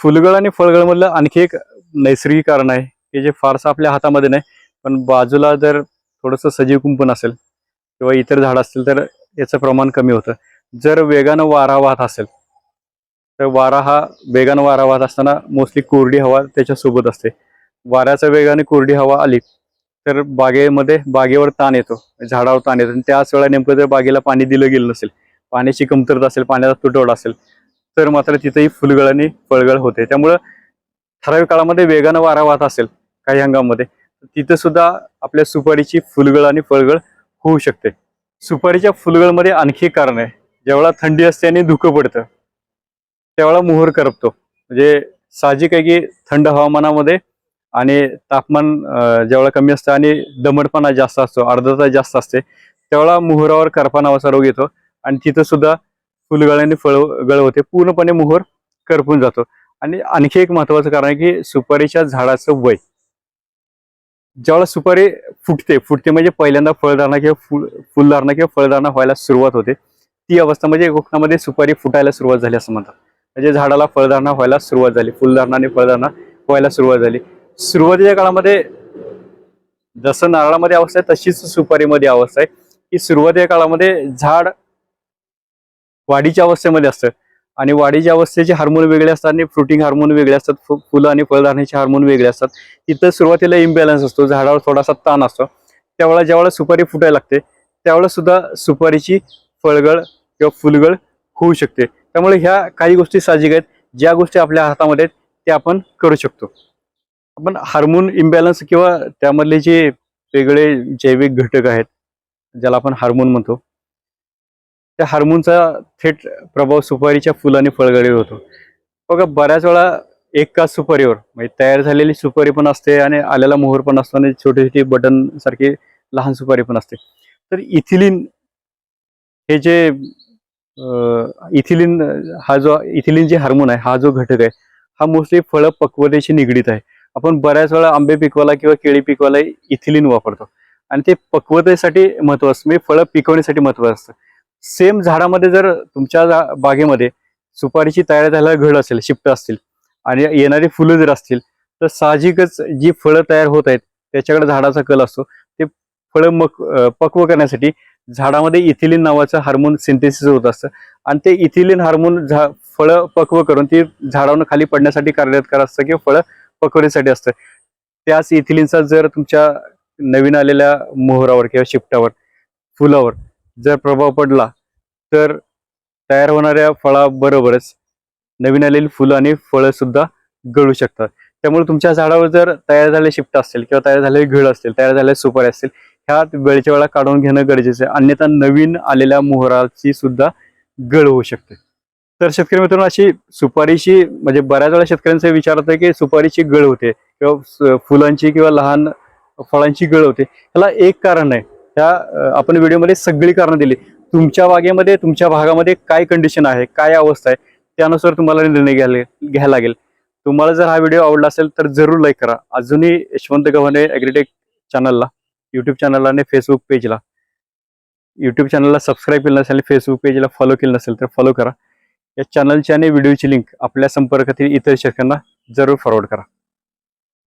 फुलगळ आणि फळगळमधलं आणखी एक नैसर्गिक कारण आहे. की जे फारसं आपल्या हातामध्ये नाही पण बाजूला जर थोडंसं सजीव कुंपण असेल किंवा इतर झाडं असतील तर याचं प्रमाण कमी होतं. जर वेगानं वारा वाहत असेल तर वारा हा वेगानं वारा वाहत असताना मोस्टली कोरडी हवा त्याच्यासोबत असते. वाऱ्याचा वेगाने कोरडी हवा आली तर बागेमध्ये बागेवर ताण येतो झाडावर ताण येतो. आणि त्याच वेळा नेमकं जर बागेला पाणी दिलं गेलं नसेल पाण्याची कमतरता असेल पाण्याचा तुटवडा असेल तर मात्र तिथेही फुलगळ आणि फळगळ होते. त्यामुळं ठराविक काळामध्ये वेगानं वारा वाहत असेल काही हंगामध्ये तिथं सुद्धा आपल्या सुपारीची फुलगळ आणि फळगळ होऊ शकते. सुपारीच्या फुलगळमध्ये आणखी एक कारण आहे. ज्यावेळा थंडी असते आणि धुकं पडतं त्यावेळा मोहर करपतो. म्हणजे साहजिक आहे की थंड हवामानामध्ये आणि तापमान अं, ज्यावेळा कमी असतं आणि दमटपणा जास्त असतो आर्द्रता जास्त असते त्यावेळा मोहरावर करपा नावाचा रोग येतो. आणि तिथं सुद्धा फुलगळ्याने फळ गळ होते. पूर्णपणे मोहर करपून जातो. आणि आणखी एक महत्वाचं कारण आहे की सुपारीच्या झाडाचं वय. ज्यावेळेला सुपारी फुटते फुटते म्हणजे पहिल्यांदा फळधारणा किंवा फुल फुलधारणा किंवा फळधारणा व्हायला सुरुवात होते. ती अवस्था म्हणजे कोकणामध्ये सुपारी फुटायला सुरुवात झाली असं म्हणतात. म्हणजे झाडाला फळधारणा व्हायला सुरुवात झाली. फुलधारणा आणि फळधारणा व्हायला सुरुवात झाली. सुरुवातीच्या काळामध्ये जसं नारळामध्ये अवस्था आहे तशीच सुपारीमध्ये अवस्था आहे. की सुरुवातीच्या काळामध्ये झाड वाढीच्या अवस्थेमध्ये असतं आणि वाढीच्या अवस्थेचे हार्मोन वेगळे असतात आणि फ्रुटिंग हार्मोन वेगळे असतात. फुलं आणि फळधारणेचे हार्मोन वेगळे असतात. तिथं सुरुवातीला इम्बॅलन्स असतो. झाडावर थोडासा ताण असतो. त्यावेळेला ज्यावेळेला सुपारी फुटायला लागते त्यावेळेला सुद्धा सुपारीची फळगळ किंवा फुलगळ होऊ शकते. त्यामुळे ह्या काही गोष्टी साहजिक आहेत. ज्या गोष्टी आपल्या हातामध्ये आहेत त्या आपण करू शकतो. आपण हार्मोन इम्बॅलन्स किंवा त्यामधले जे वेगळे जैविक घटक आहेत ज्याला आपण हार्मोन म्हणतो त्या हार्मोनचा थेट प्रभाव सुपारीच्या फुलाने फळगडीवर होतो. बघा बऱ्याच वेळा एका सुपारीवर म्हणजे तयार झालेली सुपारी पण असते आणि आलेला मोहर पण असतो आणि छोटी छोटी बटन सारखी लहान सुपारी पण असते. तर इथिलिन हे जे इथिलिन हा जो इथिलिन जे हार्मोन आहे हा जो घटक आहे हा मोस्टली फळं पक्वतेशी निगडीत आहे. आपण बऱ्याच वेळा आंबे पिकवायला किंवा केळी पिकवायला इथिलिन वापरतो. आणि ते पक्वतेसाठी महत्वाचं म्हणजे फळं पिकवण्यासाठी महत्वाचं असतं. सेम झाडामध्ये जर तुमच्या बागेमध्ये सुपारीची तयार झालेला घड असेल शिफ्ट असतील आणि येणारी फुलं जर असतील तर साहजिकच जी फळं तयार होत आहेत त्याच्याकडे झाडाचा कल असतो. ते फळं मग पक्व करण्यासाठी झाडामध्ये इथिलिन नावाचं हार्मोन सिंथेसिस होत असतं. आणि ते इथिलिन हार्मोन झा फळं पक्व करून ती झाडावर खाली पडण्यासाठी कार्यरत करत असतं किंवा फळं पकवण्यासाठी असतं. त्याच इथिलिनचा जर तुमच्या नवीन आलेल्या मोहरावर किंवा शिपटावर फुलावर जर प्रभाव पडला तर तयार होणाऱ्या फळाबरोबरच नवीन आलेली फुलं आणि फळं सुद्धा गळू शकतात. त्यामुळे तुमच्या झाडावर जर तयार झाले शिफ्ट असतील किंवा तयार झालेले घड असतील तयार झालेले सुपारी असतील ह्या वेळच्या वेळा काढून घेणं गरजेचं आहे. अन्यथा नवीन आलेल्या मोहराची सुद्धा गळ होऊ शकते. तर शेतकरी मित्रांनो अशी सुपारीची म्हणजे बऱ्याच वेळा शेतकऱ्यांचा विचार आहे की सुपारीची गळ होते किंवा स- फुलांची किंवा लहान फळांची गळ होते. ह्याला एक कारण आहे. त्या आपण व्हिडिओमध्ये सगळी कारणं दिली. तुमच्या बागेमध्ये तुमच्या भागामध्ये काय कंडिशन आहे काय अवस्था आहे त्यानुसार तुम्हाला निर्णय घ्यायला घ्यायला लागेल. तुम्हाला जर हा व्हिडिओ आवडला असेल तर जरूर लाईक करा. अजूनही यशवंत गव्हाणे ॲग्रिटेक चॅनलला यूट्यूब चॅनलला आणि फेसबुक पेजला यूट्यूब चॅनलला सबस्क्राईब केलं नसेल फेसबुक पेजला फॉलो केलं नसेल तर फॉलो करा. या चॅनलची आणि व्हिडिओची लिंक आपल्या संपर्कातील इतर शेतकऱ्यांना जरूर फॉरवर्ड करा.